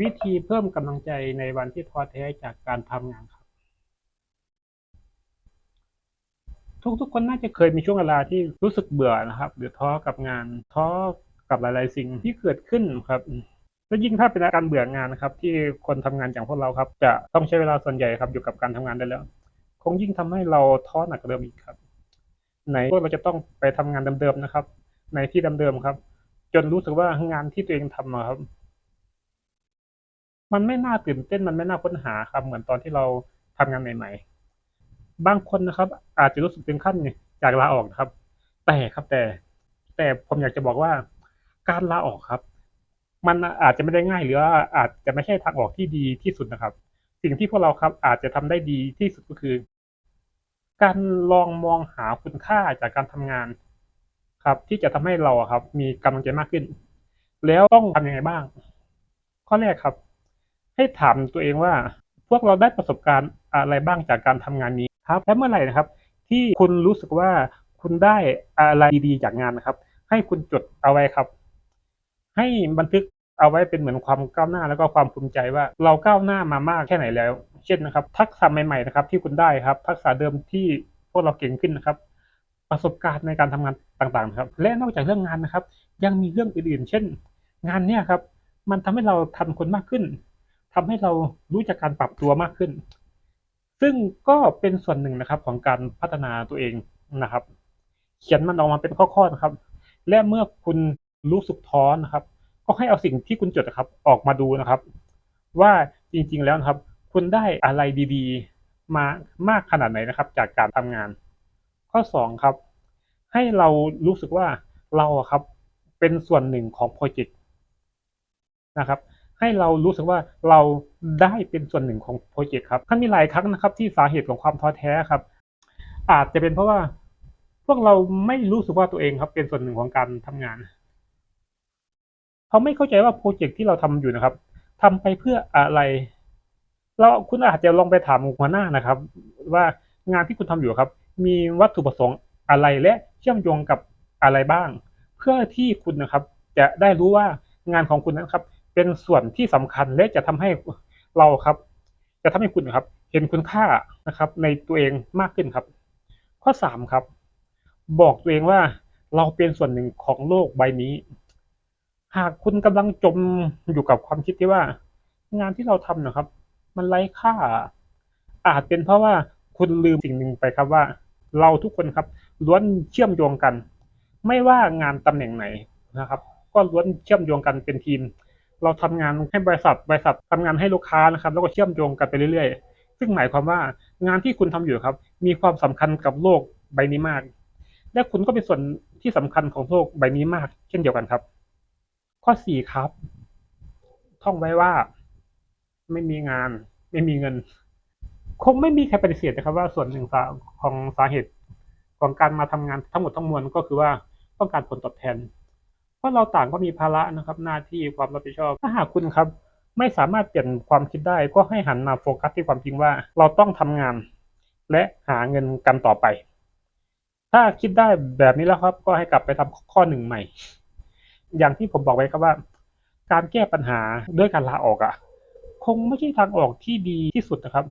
วิธีเพิ่มกำลังใจในวันที่ท้อแท้จากการทำงานครับ ทุกๆคนน่าจะเคยมีช่วงเวลาที่รู้สึกเบื่อนะครับ หรือท้อกับงานท้อกับหลาย ๆ สิ่งที่เกิดขึ้นครับและยิ่งถ้าเป็นอาการเบื่องานนะครับ ที่คนทำงานอย่างพวกเราครับ จะต้องใช้เวลาส่วนใหญ่ครับอยู่กับการทำงานได้แล้ว คงยิ่งทำให้เราท้อหนักเดิมอีกครับไหนพวกเราจะต้องไปทำงานเดิมๆนะครับ ในที่เดิมๆครับ จนรู้สึกว่างานที่ตัวเองทำอะครับ มันไม่น่าตื่นเต้นมันไม่น่าค้นหาครับ เหมือนตอนที่เราทำงานใหม่ๆ บางคนนะครับ อาจจะรู้สึกถึงขั้นอยากลาออกนะครับ แต่ครับแต่ แต่ผมอยากจะบอกว่า การลาออกครับ มันอาจจะไม่ได้ง่ายหรือว่าอาจจะไม่ใช่ทางออกที่ดีที่สุดนะครับ สิ่งที่พวกเราครับอาจจะทำได้ดีที่สุดก็คือ การลองมองหาคุณค่าจากการทำงาน ครับ ที่จะทำให้เราครับ มีกำลังใจมากขึ้น แล้วต้องทำยังไงบ้าง ข้อแรกครับ ให้ถามตัวเองว่า พวกเราได้ประสบการณ์อะไรบ้างจากการทำงานนี้ครับและเมื่อไหร่นะครับ ที่คุณรู้สึกว่าคุณได้อะไรดีๆจากงานนะครับ ให้คุณจดเอาไว้ครับ ให้บันทึกเอาไว้เป็นเหมือนความก้าวหน้าแล้วก็ความภูมิใจว่าเราก้าวหน้ามามากแค่ไหนแล้ว เช่นนะครับ ทักษะใหม่ๆนะครับ ที่คุณได้ครับ ทักษะเดิมที่พวกเราเก่งขึ้นนะครับ ประสบการณ์ในการทำงานต่างๆ ครับ และนอกจากเรื่องงานนะครับ ยังมีเรื่องอื่นๆ เช่น งานเนี่ยครับ มันทำให้เราทันคนมากขึ้น ทำให้เรารู้จักการปรับตัวมากขึ้น ซึ่งก็เป็นส่วนหนึ่งนะครับของการพัฒนาตัวเองนะครับ เขียนมันออกมาเป็นข้อๆนะครับ และเมื่อคุณรู้สึกท้อนะครับ ก็ให้เอาสิ่งที่คุณจดนะครับ ออกมาดูนะครับ ว่าจริงๆแล้วนะครับ คุณได้อะไรดีๆ มามากขนาดไหนนะครับ จากการทำงาน ข้อสองครับ ให้เรารู้สึกว่าเราครับเป็นส่วนหนึ่งของโปรเจกต์นะครับ ให้เรารู้สึกว่าเราได้เป็นส่วนหนึ่งของโปรเจกต์ครับถ้ามีหลายครั้งนะครับ ที่สาเหตุของความท้อแท้ครับ อาจจะเป็นเพราะว่าพวกเราไม่รู้สึกว่าตัวเองครับ เป็นส่วนหนึ่งของการทำงานเขาไม่เข้าใจว่าโปรเจกต์ที่เราทำอยู่นะครับทำไปเพื่ออะไร เราคุณอาจจะลองไปถามหัวหน้านะครับ ว่างานที่คุณทำอยู่ครับ มีวัตถุประสงค์อะไรและเชื่อมโยงกับอะไรบ้าง เพื่อที่คุณนะครับ จะได้รู้ว่างานของคุณนะครับ เป็นส่วนที่สำคัญและจะทำให้เราครับ จะทำให้คุณครับ เห็นคุณค่านะครับ ในตัวเองมากขึ้นครับ ข้อสามครับ บอกตัวเองว่าเราเป็นส่วนหนึ่งของโลกใบนี้ หากคุณกำลังจมอยู่กับความคิดที่ว่า งานที่เราทำนะครับ มันไร้ค่า อาจเป็นเพราะว่าคุณลืมสิ่งหนึ่งไปครับว่า เราทุกคนครับล้วนเชื่อมโยงกัน ไม่ว่างานตำแหน่งไหนนะครับ ก็ล้วนเชื่อมโยงกันเป็นทีม เราทำงานให้บริษัทบริษัททำงานให้ลูกค้านะครับ แล้วก็เชื่อมโยงกันไปเรื่อยๆ ซึ่งหมายความว่างานที่คุณทำอยู่ครับ มีความสำคัญกับโลกใบนี้มาก และคุณก็เป็นส่วนที่สำคัญของโลกใบนี้มาก เช่นเดียวกันครับ ข้อสี่ครับ ท่องไว้ว่า ไม่มีงาน ไม่มีเงิน คงไม่มีใครปฏิเสธนะครับ ว่าส่วนหนึ่งของสาเหตุของการมาทำงานทั้งหมดทั้งมวลก็คือว่าต้องการผลตอบแทน เพราะเราต่างก็มีภาระนะครับ หน้าที่ความรับผิดชอบ ถ้าหากคุณครับ ไม่สามารถเปลี่ยนความคิดได้ก็ให้หันมาโฟกัสที่ความจริงว่า เราต้องทำงาน และหาเงินกันต่อไป ถ้าคิดได้แบบนี้แล้วครับ ก็ให้กลับไปทำข้อหนึ่งใหม่ อย่างที่ผมบอกไว้ครับว่า การแก้ปัญหาด้วยการลาออกอะ คงไม่ใช่ทางออกที่ดีที่สุดนะครับ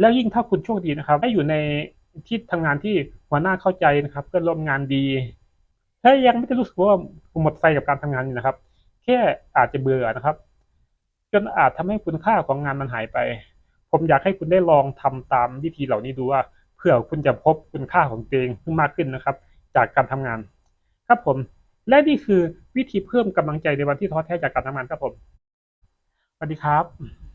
แล้วยิ่งถ้าคุณโชคดีนะครับได้อยู่ในที่ทำงานที่หัวหน้าเข้าใจนะครับ เพื่อนร่วมงานดี ถ้ายังไม่ได้รู้สึกว่าหมดไฟกับการทำงานอยู่นะครับ แค่อาจจะเบื่อนะครับ จนอาจทำให้คุณค่าของงานมันหายไป ผมอยากให้คุณได้ลองทำตามวิธีเหล่านี้ดูว่าเพื่อคุณจะพบคุณค่าของตัวเองมากขึ้นนะครับ จากการทำงาน ครับผม และนี่คือวิธีเพิ่มกำลังใจในวันที่ท้อแท้จากการทำงานครับผมสวัสดีครับ